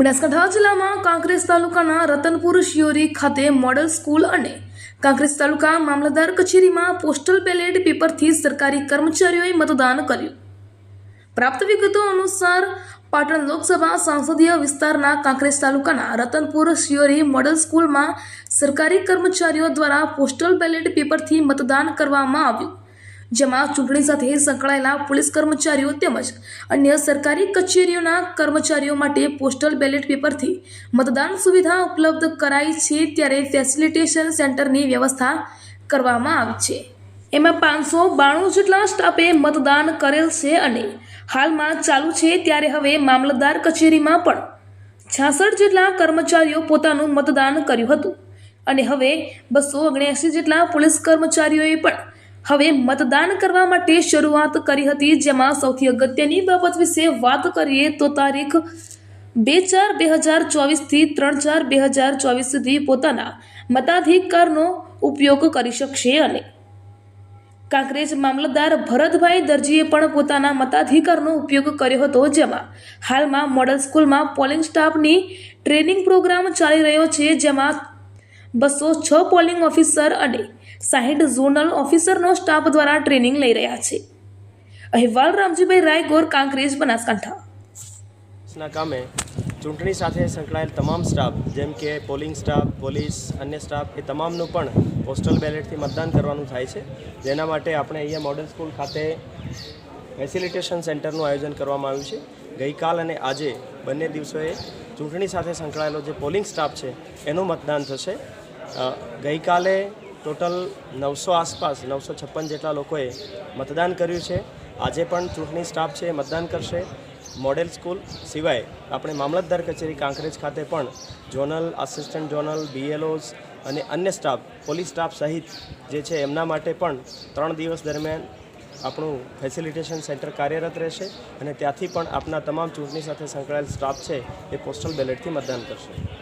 બનાસકાંઠા જિલ્લામાં કાંકરેજ તાલુકાના રતનપુર શિયોરી ખાતે મોડલ સ્કૂલ અને કાંકરેજ તાલુકા મામલતદાર કચેરીમાં પોસ્ટલ બેલેટ પેપરથી સરકારી કર્મચારીઓએ મતદાન કર્યું. પ્રાપ્ત વિગતો અનુસાર પાટણ લોકસભા સંસદીય વિસ્તારના કાંકરેજ તાલુકાના રતનપુર શિયોરી મોડલ સ્કૂલમાં સરકારી કર્મચારીઓ દ્વારા પોસ્ટલ બેલેટ પેપરથી મતદાન કરવામાં આવ્યું. જેમાં ચૂંટણી સાથે સંકળાયેલા પોલીસ કર્મચારીઓ તેમજ અન્ય સરકારી કચેરીઓના કર્મચારીઓ માટે પોસ્ટલ બેલેટ પેપરથી મતદાન સુવિધા ઉપલબ્ધ કરાઈ છે ત્યારે ફેસિલિટેશન સેન્ટરની વ્યવસ્થા કરવામાં આવી છે. એમાં પાંચસો બાણું જેટલા સ્ટાફે મતદાન કરેલ છે અને હાલમાં ચાલુ છે ત્યારે હવે મામલતદાર કચેરીમાં પણ છાસઠ જેટલા કર્મચારીઓ પોતાનું મતદાન કર્યું હતું. અને હવે બસો ઓગણ્યાસી જેટલા પોલીસ કર્મચારીઓએ પણ હવે મતદાન કરવા માટે શરૂઆત કરી હતી, જેમાં સૌથી અગત્યની બાબત વિશે વાત કરીએ તો તારીખ બે ચાર બે હજાર ચોવીસથી ત્રણ ચાર બે હજાર ચોવીસ સુધી પોતાના મતાધિકારનો ઉપયોગ કરી શકશે અને કાંકરેજ મામલતદાર ભરતભાઈ દરજીએ પણ પોતાના મતાધિકારનો ઉપયોગ કર્યો હતો, જેમાં હાલમાં મોડલ સ્કૂલમાં પોલિંગ સ્ટાફની ટ્રેનિંગ પ્રોગ્રામ ચાલી રહ્યો છે, જેમાં બસો છ પોલિંગ ઓફિસર અને સાહીઠ ઝોનલ ઓફિસરનો સ્ટાફ દ્વારા ટ્રેનિંગ લઈ રહ્યા છે. અહેવાલ રામજીભાઈ રાયગોર, કાંકરેજ, બનાસકાંઠા. કામે ચૂંટણી સાથે સંકળાયેલ તમામ સ્ટાફ, જેમ કે પોલિંગ સ્ટાફ, પોલીસ, અન્ય સ્ટાફ, એ તમામનું પણ પોસ્ટલ બેલેટથી મતદાન કરવાનું થાય છે. જેના માટે આપણે અહીંયા મોડલ સ્કૂલ ખાતે ફેસિલિટેશન સેન્ટરનું આયોજન કરવામાં આવ્યું છે. ગઈકાલ અને આજે બંને દિવસોએ ચૂંટણી સાથે સંકળાયેલો જે પોલિંગ સ્ટાફ છે, એનું મતદાન થશે. ગઈકાલે ટોટલ નવસો આસપાસ, નવસો છપ્પન જેટલા લોકોએ મતદાન કર્યું છે. આજે પણ ચૂંટણી સ્ટાફ છે મતદાન કરશે. મોડેલ સ્કૂલ સિવાય આપણે મામલતદાર કચેરી કાંકરેજ ખાતે પણ જોનલ આસિસ્ટન્ટ જોનલ બીએલઓઝ અને અન્ય સ્ટાફ, પોલીસ સ્ટાફ સહિત જે છે એમના માટે પણ ત્રણ દિવસ દરમિયાન આપણું ફેસિલિટેશન સેન્ટર કાર્યરત રહેશે અને ત્યાંથી પણ આપના તમામ ચૂંટણી સાથે સંકળાયેલ સ્ટાફ છે એ પોસ્ટલ બેલેટથી મતદાન કરશે.